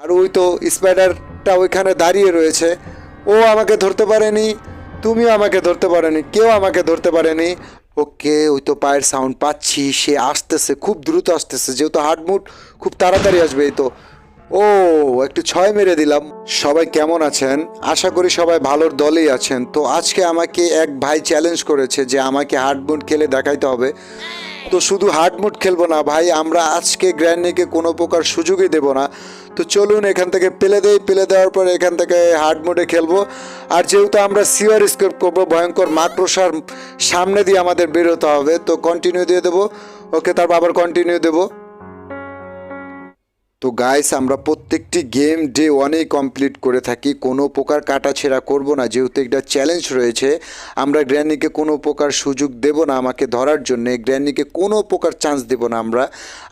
আর ওই তো স্পাইডারটা ওইখানে দাঁড়িয়ে রয়েছে। ও আমাকে ধরতে পারেনি, তুমিও আমাকে ধরতে পারেনি, কেউ আমাকে ধরতে পারেনি। ওকে, ওই তো পায়ের সাউন্ড পাচ্ছি, সে আসতেছে, খুব দ্রুত আসতেছে, যেহেতু হার্টমুট খুব তাড়াতাড়ি আসবে এই তো। ও, একটু ছয় মেরে দিলাম। সবাই কেমন আছেন? আশা করি সবাই ভালোর দলেই আছেন। তো আজকে আমাকে এক ভাই চ্যালেঞ্জ করেছে যে আমাকে হার্ডমুট খেলে দেখাইতে হবে। তো শুধু হার্ডমুট খেলব না ভাই, আমরা আজকে গ্র্যান্ডিকে কোনো প্রকার সুযোগই দেব না। তো চলুন এখান থেকে পেলে দেই, পেলে দেওয়ার পর এখান থেকে হার্ড মোডে খেলব। আর যেহেতু আমরা সিওয়ার স্কেপ করব, ভয়ঙ্কর মাক্রোসার সামনে দিয়ে আমাদের বেরোতে হবে, তো কন্টিনিউ দিয়ে দেবো। ওকে তারপর আবার কন্টিনিউ দেবো। তো গাইস আমরা প্রত্যেকটি গেম ডে ওয়ানেই কমপ্লিট করে থাকি। কোনো প্রকার কাটাছেড়া করব না, যেহেতু একটা চ্যালেঞ্জ রয়েছে। আমরা গ্র্যানিকে কোনো প্রকার সুযোগ দেব না, আমাকে ধরার জন্য। গ্র্যানিকে কোনো প্রকার চান্স দেব না আমরা।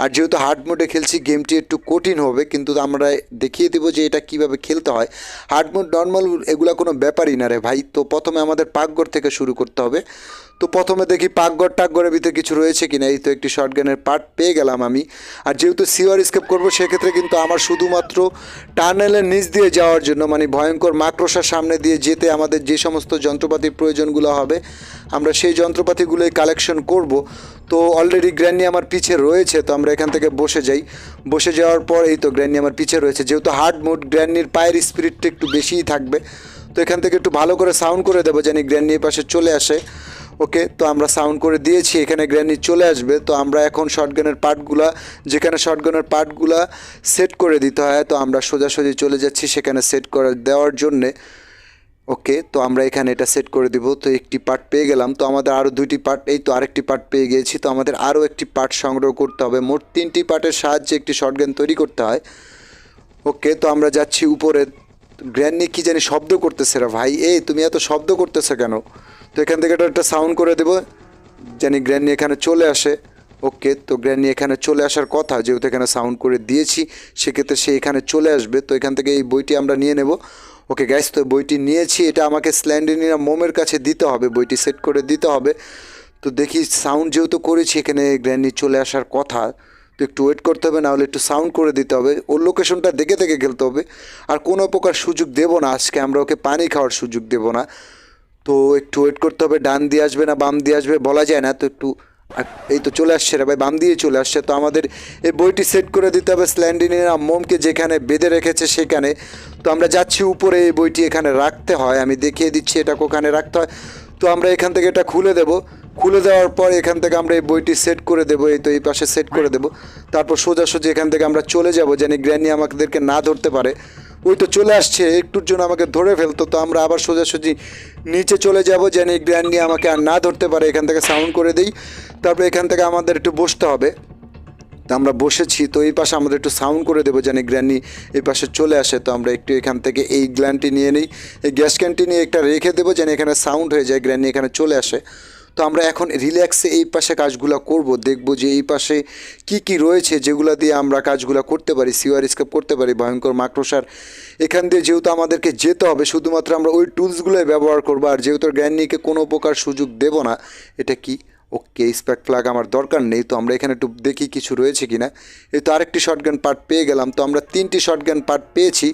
আর যেহেতু হার্ড মোডে খেলছি গেমটি একটু কঠিন হবে, কিন্তু আমরা দেখিয়ে দেবো যে এটা কীভাবে খেলতে হয়। হার্ড মোড নর্মাল এগুলো কোনো ব্যাপারই না রে ভাই। তো প্রথমে আমাদের পাকঘর থেকে শুরু করতে হবে। তো প্রথমে দেখি পাকঘর টাকঘরের ভিতরে কিছু রয়েছে কিনা, এই তো একটি শর্ট গানের পার্ট পেয়ে গেলাম আমি। আর যেহেতু সিওয়ার স্কেপ করব, সেক্ষেত্রে কিন্তু আমার শুধুমাত্র টানেলের নিচ দিয়ে যাওয়ার জন্য মানে ভয়ঙ্কর মাক্রোসার সামনে দিয়ে যেতে আমাদের যে সমস্ত যন্ত্রপাতির প্রয়োজনগুলো হবে, আমরা সেই যন্ত্রপাতিগুলোই কালেকশন করব। তো অলরেডি গ্র্যান্ডি আমার পিছে রয়েছে, তো আমরা এখান থেকে বসে যাই। বসে যাওয়ার পর এই তো গ্র্যান্ডি আমার পিছে রয়েছে। যেহেতু হার্ড মুড গ্র্যান্ডির পায়ের স্পিরিটটা একটু বেশিই থাকবে, তো এখান থেকে একটু ভালো করে সাউন্ড করে দেবো, জানি গ্র্যান্ডির পাশে চলে আসে। ওকে, তো আমরা সাউন্ড করে দিয়েছি, এখানে গ্র্যানি চলে আসবে। তো আমরা এখন শর্টগানের পার্টগুলা, যেখানে শর্টগানের পার্টগুলা সেট করে দিতে হয়, তো আমরা সোজাসুজি চলে যাচ্ছি সেখানে সেট করে দেওয়ার জন্যে। ওকে, তো আমরা এখানে এটা সেট করে দিব, তো একটি পার্ট পেয়ে গেলাম। তো আমাদের আরও দুইটি পার্ট এই তো আরেকটি পার্ট পেয়ে গিয়েছি। তো আমাদের আরও একটি পার্ট সংগ্রহ করতে হবে। মোট তিনটি পার্টের সাহায্যে একটি শর্টগান তৈরি করতে হয়। ওকে, তো আমরা যাচ্ছি উপরে। গ্র্যান্ডি কি জানি শব্দ করতেছে রে ভাই। এই, তুমি এত শব্দ করতেছো কেন? তো এখান থেকে এটা একটা সাউন্ড করে দেবো। জানি গ্র্যান্ডি এখানে চলে আসে। ওকে তো গ্র্যান্ডি এখানে চলে আসার কথা, যেহেতু এখানে সাউন্ড করে দিয়েছি, সেক্ষেত্রে সে এখানে চলে আসবে। তো এখান থেকে এই বইটি আমরা নিয়ে নেব। ওকে গ্যাস তো বইটি নিয়েছি। এটা আমাকে স্ল্যান্ডিনিরা মোমের কাছে দিতে হবে। বইটি সেট করে দিতে হবে। তো দেখি সাউন্ড যেহেতু করেছি, এখানে গ্র্যান্ডি চলে আসার কথা। তো একটু ওয়েট করতে হবে না হলে একটু সাউন্ড করে দিতে হবে। ওর লোকেশনটা দেখে দেখে খেলতে হবে। আর কোনো প্রকার সুযোগ দেবো না। আজকে আমরা ওকে পানি খাওয়ার সুযোগ দেবো না। তো একটু ওয়েট করতে হবে, ডান দিয়ে আসবে না, বাম দিয়ে আসবে, বলা যায় না, তো একটু এই তো চলে আসছে রে ভাই, বাম দিয়ে চলে আসছে, তো আমাদের এই বইটি সেট করে দিতে হবে স্ল্যান্ডিনের মোমকে যেখানে বেঁধে রেখেছে সেখানে। তো আমরা যাচ্ছি উপরে, এই বইটি এখানে রাখতে হয়, আমি দেখিয়ে দিচ্ছি এটা ওখানে রাখতে হয়। তো আমরা এখান থেকে এটা খুলে দেব, খুলে দেওয়ার পর এখান থেকে আমরা এই বইটি সেট করে দেবো, এই তো এই পাশে সেট করে দেবো। তারপর সোজাসুজি এখান থেকে আমরা চলে যাব, যেন গ্র্যানি আমাদেরকে না ধরতে পারে। ওই তো চলে আসছে, একটুর জন্য আমাকে ধরে ফেলতো, তো আমরা আবার সোজাসুজি নিচে চলে যাব, যেন এই গ্র্যান্ডি আমাকে আর না ধরতে পারে, এখান থেকে সাউন্ড করে দিই, তারপরে এখান থেকে আমাদের একটু বসতে হবে। তো আমরা বসেছি, তো এই পাশে আমাদের একটু সাউন্ড করে দেবো, যেন গ্র্যানি এই পাশে চলে আসে, তো আমরা একটু এখান থেকে এই গ্ল্যান্ডটি নিয়ে নিই, এই গ্যাস ক্যানটি নিয়ে একটা রেখে দেবো, যেন এখানে সাউন্ড হয়ে যায় গ্র্যানি এখানে চলে আসে। তো আমরা এখন রিল্যাক্সে এই পাশে কাজগুলো করব, দেখব যে এই পাশে কি কি রয়েছে যেগুলো দিয়ে আমরা কাজগুলো করতে পারি সিওয়ার স্কেপ করতে পারি, ভয়ঙ্কর মাক্রোসার এখান দিয়ে যেহেতু আমাদেরকে যেতে হবে, শুধুমাত্র আমরা ওই টুলসগুলোই ব্যবহার করব, আর যেহেতু গ্র্যান্ডিকে কোনো প্রকার সুযোগ দেব না, এটা কি? ওকে স্প্যাক ফ্ল্যাগ আমার দরকার নেই, তো আমরা এখানে একটু দেখি কিছু রয়েছে কি না এই তো আরেকটি শর্টগান পার্ট পেয়ে গেলাম, তো আমরা তিনটি শর্টগান পার্ট পেয়েছি।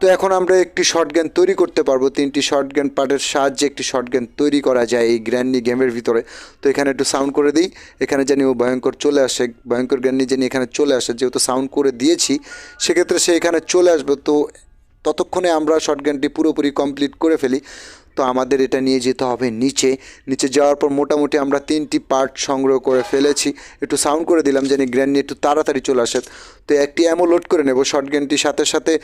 তো এখন আমরা একটি শর্ট শর্টগান তৈরি করতে পারব। তিনটি শর্ট শর্টগান পার্টের সাহায্যে একটি শর্ট শর্টগান তৈরি করা যায় এই গ্র্যান্ডি গেমের ভিতরে। তো এখানে একটু সাউন্ড করে দিই। এখানে জানি ও ভয়ঙ্কর চলে আসে। ভয়ঙ্কর গ্র্যান্ডি জানি এখানে চলে আসে। যেহেতু সাউন্ড করে দিয়েছি, সেক্ষেত্রে সে এখানে চলে আসবে। তো ততক্ষণে আমরা শর্ট শর্টগানটি পুরোপুরি কমপ্লিট করে ফেলি। তো আমাদের এটা নিয়ে যেতে হবে নিচে। নিচে যাওয়ার পর মোটামুটি আমরা তিনটি পার্ট সংগ্রহ করে ফেলেছি। একটু সাউন্ড করে দিলাম জানি গ্র্যান্ড একটু তাড়াতাড়ি চলে আসে। তো একটি অ্যামো লোড করে নেব। শর্টগানটির সাথে সাথে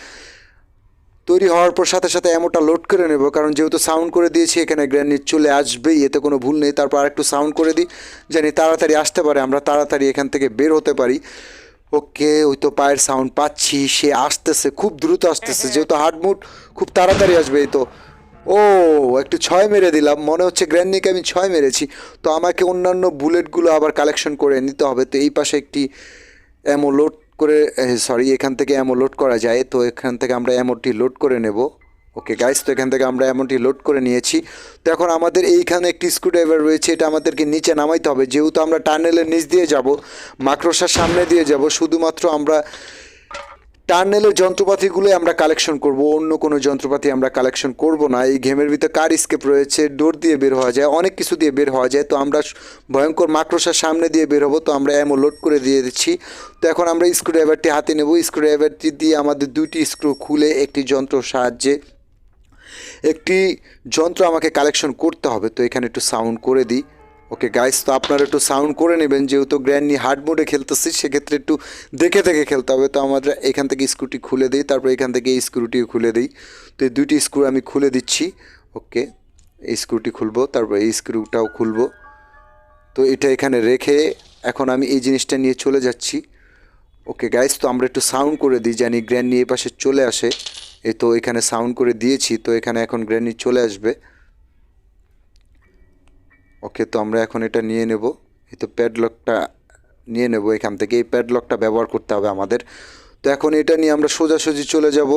তৈরি হওয়ার পর সাথে সাথে অ্যামোটা লোড করে নেব কারণ যেহেতু সাউন্ড করে দিয়েছি এখানে গ্র্যান্ডিট চলে আসবেই এতে কোনো ভুল নেই। তারপর আরেকটু সাউন্ড করে দিই জানি তাড়াতাড়ি আসতে পারে আমরা তাড়াতাড়ি এখান থেকে বের হতে পারি। ওকে ওই তো পায়ের সাউন্ড পাচ্ছি সে আসতেছে খুব দ্রুত আসতেছে যেহেতু হার্টমুট খুব তাড়াতাড়ি আসবে এই তো। ও একটু ছয় মেরে দিলাম মনে হচ্ছে গ্র্যান্ডিকে আমি ছয় মেরেছি। তো আমাকে অন্যান্য বুলেটগুলো আবার কালেকশন করে নিতে হবে তো এই পাশে একটি অ্যামো লোড করে সরি এখান থেকে অ্যামো লোড করা যায়, তো এখান থেকে আমরা অ্যামোটি লোড করে নেব। ওকে গাইস তো এখান থেকে আমরা অ্যামোটি লোড করে নিয়েছি। তো এখন আমাদের এইখানে একটি স্ক্রুড্রাইভার রয়েছে, এটা আমাদেরকে নিচে নামাইতে হবে। যেহেতু আমরা টানেলের নিচ দিয়ে যাব, মাকড়সার সামনে দিয়ে যাব, শুধুমাত্র আমরা টার্নেলের যন্ত্রপাতিগুলো আমরা কালেকশন করব, অন্য কোনো যন্ত্রপাতি আমরা কালেকশন করব না। এই গেমের ভিতরে কার স্কেপ রয়েছে, ডোর দিয়ে বের হওয়া যায়, অনেক কিছু দিয়ে বের হওয়া যায়। তো আমরা ভয়ঙ্কর মাকড়সার সামনে দিয়ে বের হব, তো আমরা এমন লোড করে দিয়ে দিচ্ছি। তো এখন আমরা স্ক্রুড্রাইভারটি হাতে নেব। স্ক্রুড্রাইভারটি দিয়ে আমাদের দুইটি স্ক্রু খুলে একটি যন্ত্র সাহায্যে একটি যন্ত্র আমাকে কালেকশন করতে হবে। তো এখানে একটু সাউন্ড করে দিই। ওকে গাইস তো আপনারা একটু সাউন্ড করে নেবেন, যেহেতু গ্র্যান্ডনি হার্ড মোডে খেলতেছি, সেক্ষেত্রে একটু দেখে দেখে খেলতে হবে। তো আমরা এখান থেকে স্ক্রুটি খুলে দিই, তারপর এখান থেকে এই স্ক্রুটিও খুলে দিই। তো এই দুইটি স্ক্রু আমি খুলে দিচ্ছি। ওকে এই স্ক্রুটি খুলবো, তারপর এই স্ক্রুটাও খুলবো। তো এটা এখানে রেখে এখন আমি এই জিনিসটা নিয়ে চলে যাচ্ছি। ওকে গাইস তো আমরা একটু সাউন্ড করে দিই, জানি গ্র্যান্ডনি এই পাশে চলে আসে। এই তো এখানে সাউন্ড করে দিয়েছি, তো এখানে এখন গ্র্যান্ডনি চলে আসবে। ওকে, তো আমরা এখন এটা নিয়ে নেব। এই তো প্যাডলকটা নিয়ে নেব এখান থেকে। এই প্যাডলকটা ব্যবহার করতে হবে আমাদের। তো এখন এটা নিয়ে আমরা সোজাসুজি চলে যাব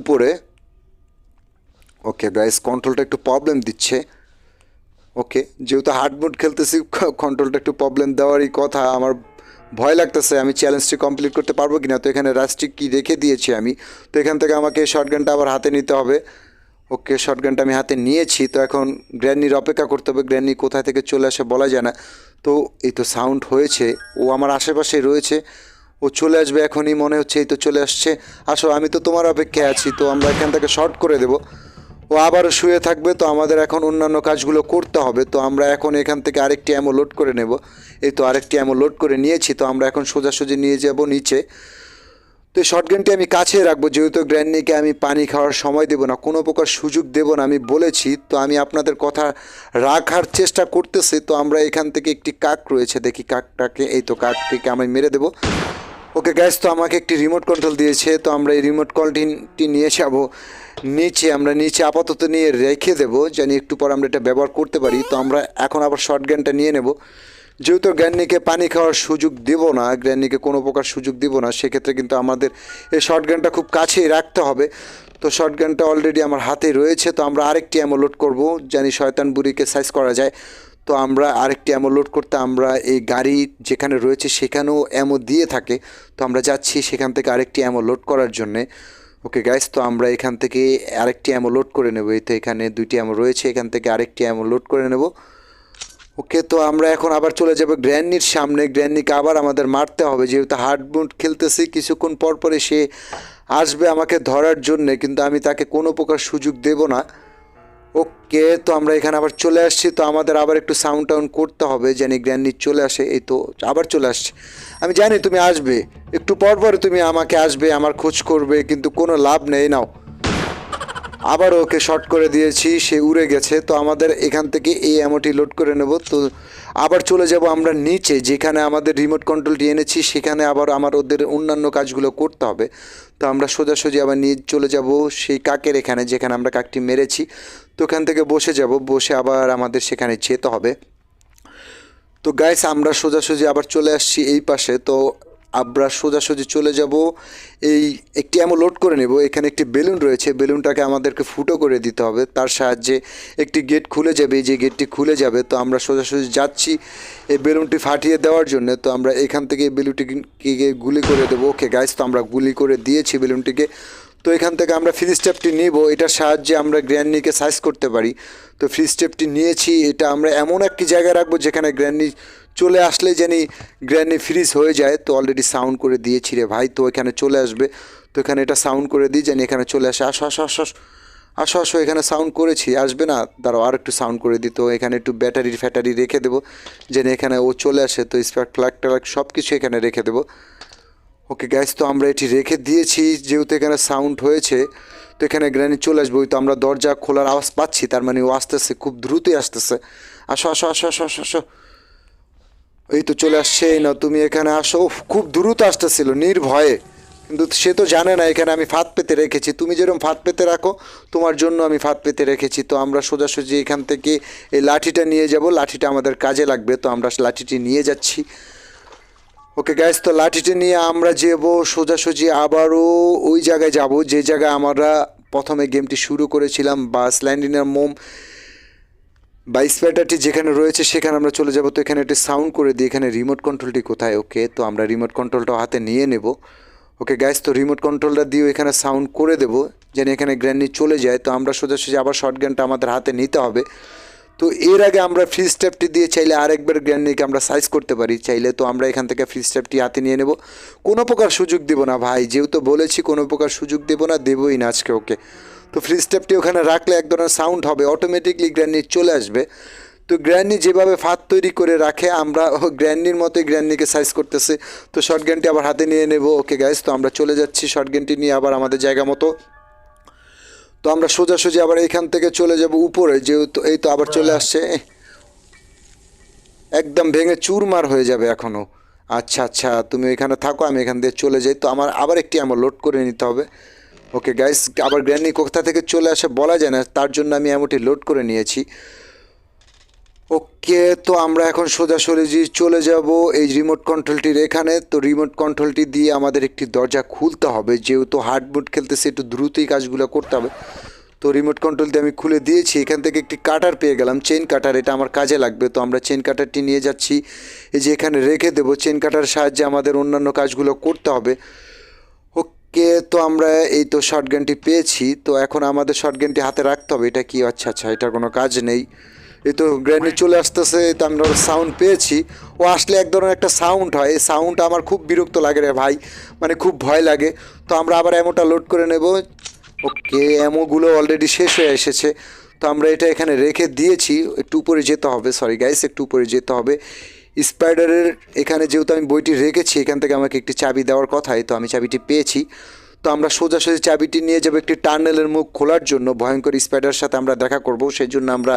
উপরে। ওকে গাইস কন্ট্রোলটা একটু প্রবলেম দিচ্ছে। ওকে, যেহেতু হার্ড মোড খেলতেছি কন্ট্রোলটা একটু প্রবলেম দেওয়ারই কথা। আমার ভয় লাগতেছে, আমি চ্যালেঞ্জটি কমপ্লিট করতে পারব কি না তো এখানে রাস্টিক কি রেখে দিয়েছি আমি। তো এখান থেকে আমাকে শর্ট গানটা আবার হাতে নিতে হবে। ওকে শর্ট গানটা আমি হাতে নিয়েছি, তো এখন গ্র্যান্ডির অপেক্ষা করতে হবে, গ্র্যান্ডি কোথায় থেকে চলে আসে বলা যায় না। তো এই তো সাউন্ড হয়েছে, ও আমার আশেপাশে রয়েছে, ও চলে আসবে এখনই, মনে হচ্ছে এই তো চলে আসছে। আসো, আমি তো তোমার অপেক্ষায় আছি, তো আমরা এখান থেকে শর্ট করে দেবো। ও আবারও শুয়ে থাকবে, তো আমাদের এখন অন্যান্য কাজগুলো করতে হবে, তো আমরা এখন এখান থেকে আরেকটি অ্যামো লোড করে নেব। এই তো আরেকটি অ্যামো লোড করে নিয়েছি, তো আমরা এখন সোজাসুজি নিয়ে যাব নিচে। তো এই শর্টগানটি আমি কাছে রাখব, যেহেতু গ্র্যান্ডনিকে আমি পানি খাওয়ার সময় দেবো না, কোনো প্রকার সুযোগ দেবো না, আমি বলেছি, তো আমি আপনাদের কথা রাখার চেষ্টা করতেছি, তো আমরা এখান থেকে একটি কাক রয়েছে, দেখি কাকটাকে, এই তো কাকটিকে আমি মেরে দেবো। ওকে গ্যাস তো আমাকে একটি রিমোট কন্ট্রোল দিয়েছে, তো আমরা এই রিমোট কন্ট্রোলটি নিয়ে যাব, নিচে আমরা নিচে আপাতত নিয়ে রেখে দেবো, জানি একটু পর আমরা এটা ব্যবহার করতে পারি, তো আমরা এখন আবার শর্ট গ্যানটা নিয়ে নেব। যেহেতু গ্র্যান্ডিকে পানি খাওয়ার সুযোগ দেবো না গ্র্যান্ডিকে কোনো প্রকার সুযোগ দেবো না, সেক্ষেত্রে কিন্তু আমাদের এই শর্ট খুব কাছেই রাখতে হবে। তো শর্ট অলরেডি আমার হাতে রয়েছে, তো আমরা আরেকটি অ্যামো লোড করব, জানি শয়তান বুড়িকে সাইজ করা যায়। তো আমরা আরেকটি অ্যামো লোড করতে, আমরা এই গাড়ি যেখানে রয়েছে সেখানেও অ্যামো দিয়ে থাকে। তো আমরা যাচ্ছি সেখান থেকে আরেকটি অ্যামো লোড করার জন্যে। ওকে গাইস তো আমরা এখান থেকে আরেকটি অ্যামো লোড করে নেব। এই তো এখানে দুইটি অ্যামো রয়েছে, এখান থেকে আরেকটি অ্যামো লোড করে নেব। ওকে, তো আমরা এখন আবার চলে যাব গ্র্যান্ডির সামনে। গ্র্যান্ডিকে আবার আমাদের মারতে হবে, যেহেতু হার্ড বুট খেলতেছি, কিছুক্ষণ পর পরে সে আসবে আমাকে ধরার জন্যে, কিন্তু আমি তাকে কোনো প্রকার সুযোগ দেব না। ওকে, তো আমরা এখানে আবার চলে আসছি, তো আমাদের আবার একটু সাউন্ড টাউন করতে হবে, জানি গ্র্যান্ডি চলে আসে, এই তো আবার চলে আসছে। আমি জানি তুমি আসবে, একটু পর পরে তুমি আমাকে আসবে, আমার খোঁজ করবে, কিন্তু কোনো লাভ নেই, নাও। আবার ওকে শর্ট করে দিয়েছি, সে উড়ে গেছে। তো আমাদের এখান থেকে এই অ্যামোটি লোড করে নেব। তো আবার চলে যাব আমরা নিচে, যেখানে আমাদের রিমোট কন্ট্রোলটি এনেছি, সেখানে আবার আমার ওদের অন্যান্য কাজগুলো করতে হবে। তো আমরা সোজাসুজি আবার নিয়ে চলে যাব সেই কাকের এখানে, যেখানে আমরা কাকটি মেরেছি। তো ওখান থেকে বসে যাব, বসে আবার আমাদের সেখানে যেতে হবে। তো গাইস আমরা সোজাসুজি আবার চলে আসছি এই পাশে। তো আমরা সোজাসুজি চলে যাব। এই একটি এমন লোড করে নেব। এখানে একটি বেলুন রয়েছে। বেলুনটাকে আমাদেরকে ফুটো করে দিতে হবে। তার সাহায্যে একটি গেট খুলে যাবে। যে গেটটি খুলে যাবে, তো আমরা সোজাসুজি যাচ্ছি এই বেলুনটি ফাটিয়ে দেওয়ার জন্য। তো আমরা এখান থেকে বেলুনটিকে গুলি করে দেবো। ওকে গাইস তো আমরা গুলি করে দিয়েছি বেলুনটিকে তো এখান থেকে আমরা ফ্রি স্টেপটি নিব। এটার সাহায্যে আমরা গ্র্যান্ডনিকে সাইজ করতে পারি। তো ফ্রি স্টেপটি নিয়েছি। এটা আমরা এমন একটি জায়গায় রাখব যেখানে গ্র্যান্ডনি চলে আসলে জানি গ্র্যান্ডনি ফ্রিজ হয়ে যায়, তো অলরেডি সাউন্ড করে দিয়েছি রে ভাই, তো এখানে চলে আসবে। তো এখানে এটা সাউন্ড করে দিই, জানি এখানে চলে আসে। আসো আসো আসো আসো আসো এখানে সাউন্ড করেছি। আসবে না? দাঁড়াও আর একটু সাউন্ড করে দিত এখানে একটু ব্যাটারি ফ্যাটারি রেখে দেবো। যেন এখানে ও চলে আসে, তো স্পার্ক ফ্ল্যাগ ট্যাগ সব কিছু এখানে রেখে দেবো। ওকে গ্যাস তো আমরা এটি রেখে দিয়েছি, যেহেতু এখানে সাউন্ড হয়েছে, তো এখানে গ্র্যানি চলে আসবে। ওই তো আমরা দরজা খোলার আওয়াজ পাচ্ছি, তার মানে ও আসতেছে, খুব দ্রুতই আসতেছে। আসো আসো আসো আসো আসো আসো। এই তো চলে আসছে না তুমি এখানে আসো। খুব দ্রুত আসতেছিল, নির্ভয়ে। কিন্তু সে তো জানে না, এখানে আমি ফাঁদ পেতে রেখেছি। তুমি যেরকম ফাঁদ পেতে রাখো, তোমার জন্য আমি ফাঁদ পেতে রেখেছি। তো আমরা সোজাসুজি এখান থেকে এই লাঠিটা নিয়ে যাব। লাঠিটা আমাদের কাজে লাগবে, তো আমরা লাঠিটি নিয়ে যাচ্ছি। ওকে গ্যাস তো লাঠিটি নিয়ে আমরা যাব, সোজাসুজি আবারও ওই জায়গায় যাব। যে জায়গায় আমরা প্রথমে গেমটি শুরু করেছিলাম, বা স্ল্যান্ডিনার মোম বা স্প্যাটারটি যেখানে রয়েছে, সেখানে আমরা চলে যাব। তো এখানে একটি সাউন্ড করে দিই। এখানে রিমোট কন্ট্রোলটি কোথায়? ওকে তো আমরা রিমোট কন্ট্রোলটা হাতে নিয়ে নেব। ওকে গ্যাস তো রিমোট কন্ট্রোলটা দিয়েও এখানে সাউন্ড করে দেবো, যেন এখানে গ্র্যান্ডি চলে যায়। তো আমরা সোজাসুজি আবার শর্ট গানটা আমাদের হাতে নিতে হবে। তো এর আগে আমরা ফ্রি স্টেপটি দিয়ে চাইলে আরেকবার গ্র্যান্ডিকে আমরা সাইজ করতে পারি। চাইলে তো আমরা এখান থেকে ফ্রি স্টেপটি হাতে নিয়ে নেব। কোনো প্রকার সুযোগ দেবো না, ভাই। যেহেতু বলেছি কোনো প্রকার সুযোগ দেবো না, দেবোই না আজকে ওকে তো ফ্রি স্টেপটি ওখানে রাখলে এক ধরনের সাউন্ড হবে অটোমেটিকলি গ্র্যান্ডি চলে আসবে। তো গ্র্যান্ডি যেভাবে ফাঁদ তৈরি করে রাখে, আমরা গ্র্যান্ডির মতোই গ্র্যান্ডিকে সাইজ করতেছে। তো শর্ট গ্যানটি আবার হাতে নিয়ে নেব। ওকে গাইস তো আমরা চলে যাচ্ছি শর্ট গ্যানটি নিয়ে আবার আমাদের জায়গা মতো। তো আমরা সোজাসুজি আবার এখান থেকে চলে যাব উপরে, যেহেতু এই তো আবার চলে আসছে। একদম ভেঙে চুরমার হয়ে যাবে এখনও আচ্ছা আচ্ছা তুমি এখানে থাকো, আমি এখান দিয়ে চলে যাই। তো আমার আবার একটি আমার লোড করে নিতে হবে। ওকে গাইস আবার গ্র্যান্ডি কোথা থেকে চলে আসে বলা যায় না, তার জন্য আমি এমনটি লোড করে নিয়েছি। ওকে তো আমরা এখন সোজাসুজি চলে যাব, এই রিমোট কন্ট্রোলটির এখানে। তো রিমোট কন্ট্রোলটি দিয়ে আমাদের একটি দরজা খুলতে হবে, যেহেতু হার্ড মুড খেলতেছে, একটু দ্রুতই কাজগুলো করতে হবে। তো রিমোট কন্ট্রোল দিয়ে আমি খুলে দিয়েছি, এখান থেকে একটি কাটার পেয়ে গেলাম চেন কাটার এটা আমার কাজে লাগবে। তো আমরা চেন কাটারটি নিয়ে যাচ্ছি, এই যে এখানে রেখে দেবো চেন কাটার সাহায্যে আমাদের অন্যান্য কাজগুলো করতে হবে। ওকে তো আমরা এই তো শর্ট গানটি পেয়েছি তো এখন আমাদের শর্ট গানটি হাতে রাখতে হবে। এটা কি? আচ্ছা আচ্ছা এটার কোনো কাজ নেই। এই তো গ্র্যান্ডি চলে আসতেছে তো আমরা সাউন্ড পেয়েছি। ও আসলে এক ধরনের একটা সাউন্ড হয়। এই সাউন্ড আমার খুব বিরক্ত লাগে রে ভাই। মানে খুব ভয় লাগে। তো আমরা আবার এমোটা লোড করে নেব। ওকে এমোগুলো অলরেডি শেষ হয়ে এসেছে। তো আমরা এটা এখানে রেখে দিয়েছি। একটু উপরে যেতে হবে সরি গাইস একটু উপরে যেতে হবে। স্পাইডারের এখানে যেহেতু আমি বইটি রেখেছি, এখান থেকে আমাকে একটি চাবি দেওয়ার কথাই, তো আমি চাবিটি পেয়েছি। তো আমরা সোজাসুজি চাবিটি নিয়ে যাব একটি টার্নেলের মুখ খোলার জন্য, ভয়ঙ্কর স্পাইডারের সাথে আমরা দেখা করব সেই জন্য আমরা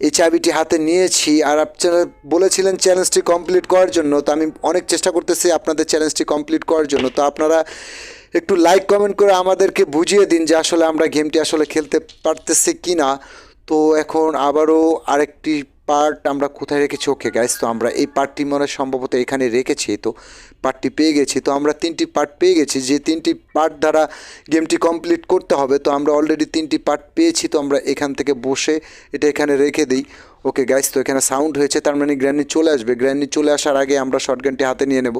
এই চাবিটি হাতে নিয়েছি। আর আপনারা বলেছিলেন চ্যালেঞ্জটি কমপ্লিট করার জন্য, তো আমি অনেক চেষ্টা করতেছি আপনাদের চ্যালেঞ্জটি কমপ্লিট করার জন্য। তো আপনারা একটু লাইক, কমেন্ট করে আমাদেরকে বুঝিয়ে দিন যে আসলে আমরা গেমটি আসলে খেলতে পারতেছি কি না তো এখন আবারও আরেকটি পার্ট আমরা কোথায় রেখেছি? ওকে গাইস তো আমরা এই পার্টটি মনে সম্ভবত এখানে রেখেছি। তো পার্টটি পেয়ে গেছি। তো আমরা তিনটি পার্ট পেয়ে গেছি। যে তিনটি পার্ট দ্বারা গেমটি কমপ্লিট করতে হবে, তো আমরা অলরেডি তিনটি পার্ট পেয়েছি। তো আমরা এখান থেকে বসে এটা এখানে রেখে দিই। ওকে গাইস তো এখানে সাউন্ড হয়েছে। তার মানে গ্র্যান্ডি চলে আসবে। গ্র্যান্ডি চলে আসার আগে আমরা শর্ট গানটি হাতে নিয়ে নেব,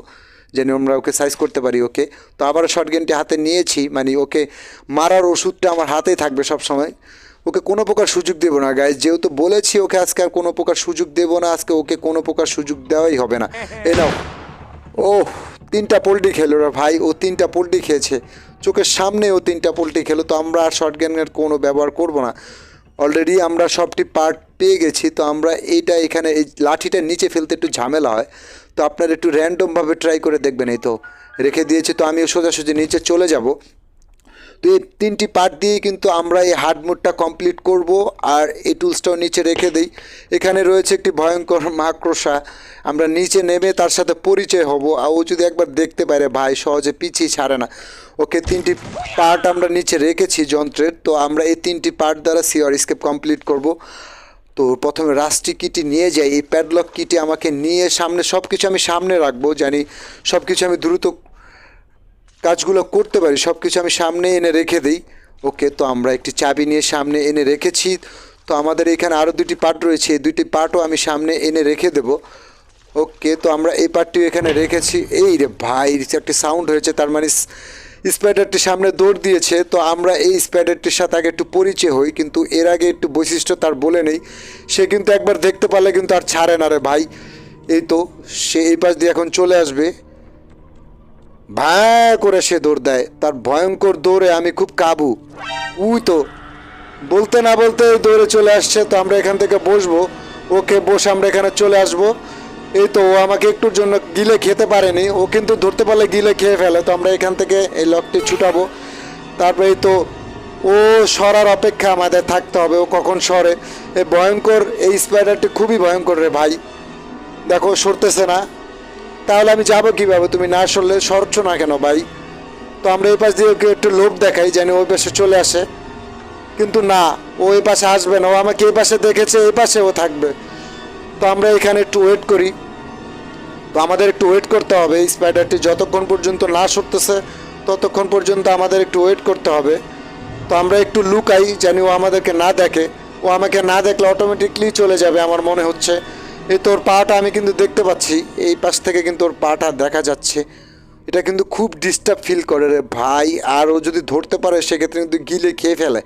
যেন আমরা ওকে সাইজ করতে পারি। ওকে তো আবার শর্ট গানটি হাতে নিয়েছি। মানে ওকে মারার ওষুধটা আমার হাতেই থাকবে সব সময় ওকে কোনো প্রকার সুযোগ দেবো না গাইজ যেহেতু বলেছি ওকে আজকে আর কোনো প্রকার সুযোগ দেবো না, আজকে ওকে কোনো প্রকার সুযোগ দেওয়াই হবে না। এ নাও। ও তিনটা পোলট্রি খেলো রে ভাই, ও তিনটা পোলট্রি খেয়েছে। চোখের সামনে ও তিনটা পোলট্রি খেলো, তো আমরা আর শর্ট গানের কোনো ব্যবহার করব না। অলরেডি আমরা সবটি পার্ট পেয়ে গেছি, তো আমরা এইটা এখানে, এই লাঠিটা নিচে ফেলতে একটু ঝামেলা হয়। তো আপনারা একটু র্যান্ডমভাবে ট্রাই করে দেখবেন, এই তো। রেখে দিয়েছি, তো আমিও সোজাসুজি নিচে চলে যাব। তো এই তিনটি পার্ট দিয়ে কিন্তু আমরা এই হার্ড মোডটা কমপ্লিট করব আর এই টুলসটাও নিচে রেখে দিই। এখানে রয়েছে একটি ভয়ঙ্কর মাকড়সা। আমরা নিচে নেমে তার সাথে পরিচয় হব। আর ও যদি একবার দেখতে পারে, ভাই, সহজে পিছিয়ে ছাড়ে না। ওকে, তিনটি পার্ট আমরা নিচে রেখেছি যন্ত্রের। তো আমরা এই তিনটি পার্ট দ্বারা সিওর স্কেপ কমপ্লিট করব। তো প্রথমে রাষ্ট্রী কিটি নিয়ে যাই। এই প্যাডলক কিটি আমাকে নিয়ে সামনে সব কিছু আমি সামনে রাখব। জানি সব কিছু আমি দ্রুত কাজগুলো করতে পারি সব কিছু আমি সামনে এনে রেখে দিই। ওকে, তো আমরা একটি চাবি নিয়ে সামনে এনে রেখেছি। তো আমাদের এখানে আরও দুটি পার্ট রয়েছে, এই দুটি পার্টও আমি সামনে এনে রেখে দেব। ওকে, তো আমরা এই পার্টটিও এখানে রেখেছি। এই রে ভাই একটি সাউন্ড হয়েছে, তার মানে স্পাইডারটি সামনে দৌড় দিয়েছে। তো আমরা এই স্পাইডারটির সাথে আগে একটু পরিচয় হই, কিন্তু এর আগে একটু বৈশিষ্ট্য তার বলে নেই। সে কিন্তু একবার দেখতে পারলে কিন্তু আর ছাড়ে না রে ভাই। এই তো, সে এই পাশ দিয়ে এখন চলে আসবে। ভ্যা করে সে দৌড় দেয়। তার ভয়ঙ্কর দৌড়ে আমি খুব কাবু। উই তো, বলতে না বলতে দৌড়ে চলে আসছে, তো আমরা এখান থেকে বসবো। ওকে বসে আমরা এখানে চলে আসব। এই তো, ও আমাকে একটুর জন্য গিলে খেতে পারেনি। ও কিন্তু ধরতে পারলে গিলে খেয়ে ফেলে, তো আমরা এখান থেকে এই লকটি ছুটাবো। তারপরে এই তো, ও সরার অপেক্ষা আমাদের থাকতে হবে। ও কখন সরে? এই ভয়ঙ্কর, এই স্পাইডারটি খুবই ভয়ঙ্কর রে ভাই। দেখো, সরতেছে না। তাহলে আমি যাব কীভাবে? তুমি না সরলে সরছ না কেন ভাই? তো আমরা এই পাশ দিয়ে ওকে একটু লোভ দেখাই, যেন ওই পাশে চলে আসে। কিন্তু না, ও এই পাশে আসবে না, ও আমাকে এই পাশে দেখেছে, এই পাশে ও থাকবে। তো আমরা এখানে একটু ওয়েট করি। তো আমাদের একটু ওয়েট করতে হবে, এই স্পাইডারটি যতক্ষণ পর্যন্ত না সরতেছে, ততক্ষণ পর্যন্ত আমাদের একটু ওয়েট করতে হবে। তো আমরা একটু লুকাই জানি ও আমাদেরকে না দেখে। ও আমাকে না দেখলে অটোমেটিকলি চলে যাবে, আমার মনে হচ্ছে। এই তোর পাটা আমি কিন্তু দেখতে পাচ্ছি। এই পাশ থেকে কিন্তু ওর পাটা দেখা যাচ্ছে। এটা কিন্তু খুব ডিস্টার্ব ফিল করে রে ভাই। আর ও যদি ধরতে পারে, সেক্ষেত্রে কিন্তু গিলে খেয়ে ফেলে।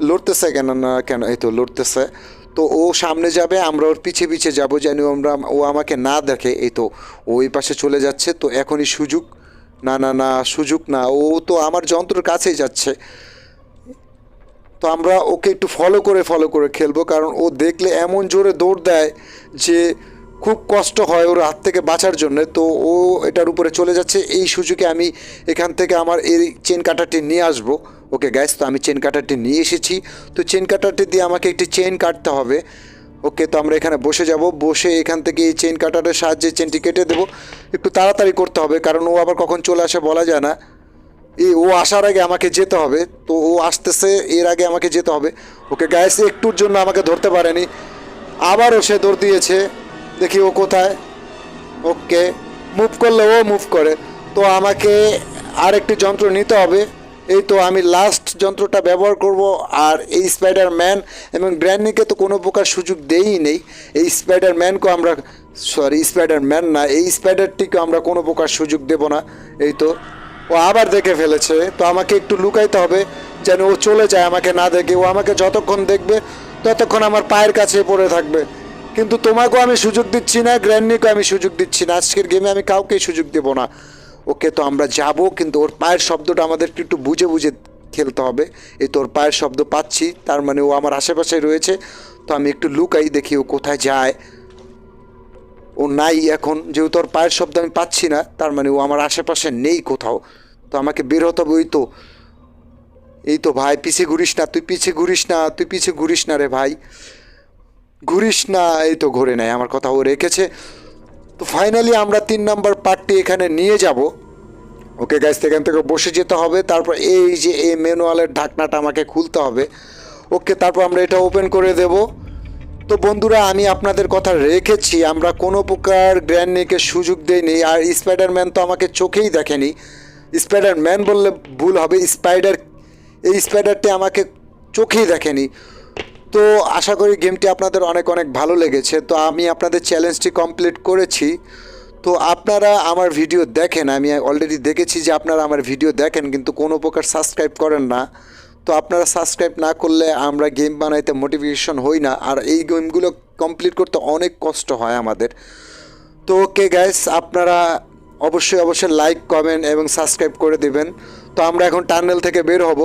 লড়তেছে কেন না কেন? এই তো লড়তেছে। তো ও সামনে যাবে, আমরা ওর পিছে পিছে যাব যেন আমরা, ও আমাকে না দেখে। এই তো ওই পাশে চলে যাচ্ছে। তো এখনই সুযোগ। না না না, সুযোগ না। ও তো আমার যন্ত্রের কাছেই যাচ্ছে। তো আমরা ওকে একটু ফলো করে ফলো করে খেলব, কারণ ও দেখলে এমন জোরে দৌড় দেয় যে খুব কষ্ট হয় ওর হাত থেকে বাঁচার জন্য। তো ও এটার উপরে চলে যাচ্ছে। এই সুযোগে আমি এখান থেকে আমার এই চেন কাটারটি নিয়ে আসব। ওকে গ্যাস তো আমি চেন কাটারটি নিয়ে এসেছি। তো চেন কাটারটি দিয়ে আমাকে একটি চেন কাটতে হবে। ওকে, তো আমরা এখানে বসে যাব। বসে এখান থেকে এই চেন কাটারের সাহায্যে চেনটি কেটে দেবো। একটু তাড়াতাড়ি করতে হবে, কারণ ও আবার কখন চলে আসে বলা যায় না। এই ও আসার আগে আমাকে যেতে হবে। তো ও আসতেছে, এর আগে আমাকে যেতে হবে। ওকে গ্যাস একটুর জন্য আমাকে ধরতে পারেনি। আবারও সে দৌড় দিয়েছে। দেখি ও কোথায়। ওকে মুভ করলে ও মুভ করে। তো আমাকে আরেকটি যন্ত্র নিতে হবে। এই তো আমি লাস্ট যন্ত্রটা ব্যবহার করব। আর এই স্পাইডার ম্যান এবং গ্র্যান্ডিকে তো কোনো প্রকার সুযোগ দেই নেই। এই স্পাইডার ম্যানকেও আমরা সরি স্পাইডার ম্যান না, এই স্পাইডারটিকে আমরা কোনো প্রকার সুযোগ দেব না। এই তো ও আবার দেখে ফেলেছে। তো আমাকে একটু লুকাইতে হবে, যেন ও চলে যায় আমাকে না দেখে। ও আমাকে যতক্ষণ দেখবে, ততক্ষণ আমার পায়ের কাছে পড়ে থাকবে। কিন্তু তোমাকেও আমি সুযোগ দিচ্ছি না গ্র্যান্ডিকেও আমি সুযোগ দিচ্ছি না। আজকের গেমে আমি কাউকেই সুযোগ দেবো না। ওকে তো আমরা যাব, কিন্তু ওর পায়ের শব্দটা আমাদেরকে একটু বুঝে বুঝে খেলতে হবে। এই তোর পায়ের শব্দ পাচ্ছি, তার মানে ও আমার আশেপাশে রয়েছে। তো আমি একটু লুকাই, দেখি ও কোথায় যায়। ও নাই এখন, যেহেতু ওর পায়ের শব্দ আমি পাচ্ছি না, তার মানে ও আমার আশেপাশে নেই কোথাও। তো আমাকে বের হতে হবে, ওই তো। এই তো ভাই, পিছে ঘুরিস না, তুই পিছে ঘুরিস না, তুই পিছে ঘুরিস না রে ভাই। ঘুরিস না, এই তো ঘুরে নেয় আমার কথা ও রেখেছে। তো ফাইনালি আমরা তিন নাম্বার পার্টটি এখানে নিয়ে যাব। ওকে গাছ এখান থেকে বসে যেতে হবে, তারপর এই যে এই ম্যানুয়ালের ঢাকনাটা আমাকে খুলতে হবে। ওকে, তারপর আমরা এটা ওপেন করে দেব। তো বন্ধুরা, আমি আপনাদের কথা রেখেছি, আমরা কোনো প্রকার গ্র্যান্ড গ্র্যান্ডনিকে সুযোগ দেইনি, আর স্পাইডারম্যান তো আমাকে চোখেই দেখেনি। স্পাইডারম্যান বললে ভুল হবে, স্পাইডার, এই স্পাইডারটি আমাকে চোখেই দেখেনি। তো আশা করি গেমটি আপনাদের অনেক অনেক ভালো লেগেছে। তো আমি আপনাদের চ্যালেঞ্জটি কমপ্লিট করেছি। তো আপনারা আমার ভিডিও দেখেন, আমি অলরেডি দেখেছি যে আপনারা আমার ভিডিও দেখেন, কিন্তু কোনো প্রকার সাবস্ক্রাইব করেন না। তো আপনারা সাবস্ক্রাইব না করলে আমরা গেম বানাইতে মোটিভেশন হই না, আর এই গেমগুলো কমপ্লিট করতে অনেক কষ্ট হয় আমাদের। তো ওকে গ্যাস আপনারা অবশ্যই অবশ্যই লাইক কমেন্ট এবং সাবস্ক্রাইব করে দিবেন। তো আমরা এখন টানেল থেকে বের হব।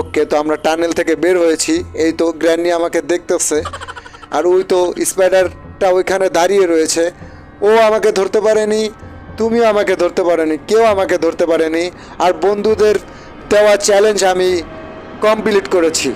ওকে তো আমরা টানেল থেকে বের হয়েছি। এই তো গ্র্যান্ডি আমাকে দেখতেছে। আর ওই তো স্পাইডারটা ওইখানে দাঁড়িয়ে রয়েছে। ও আমাকে ধরতে পারেনি, তুমিও আমাকে ধরতে পারেনি, কেউ আমাকে ধরতে পারেনি। আর বন্ধুদের দেওয়া চ্যালেঞ্জ আমি কমপ্লিট করেছি।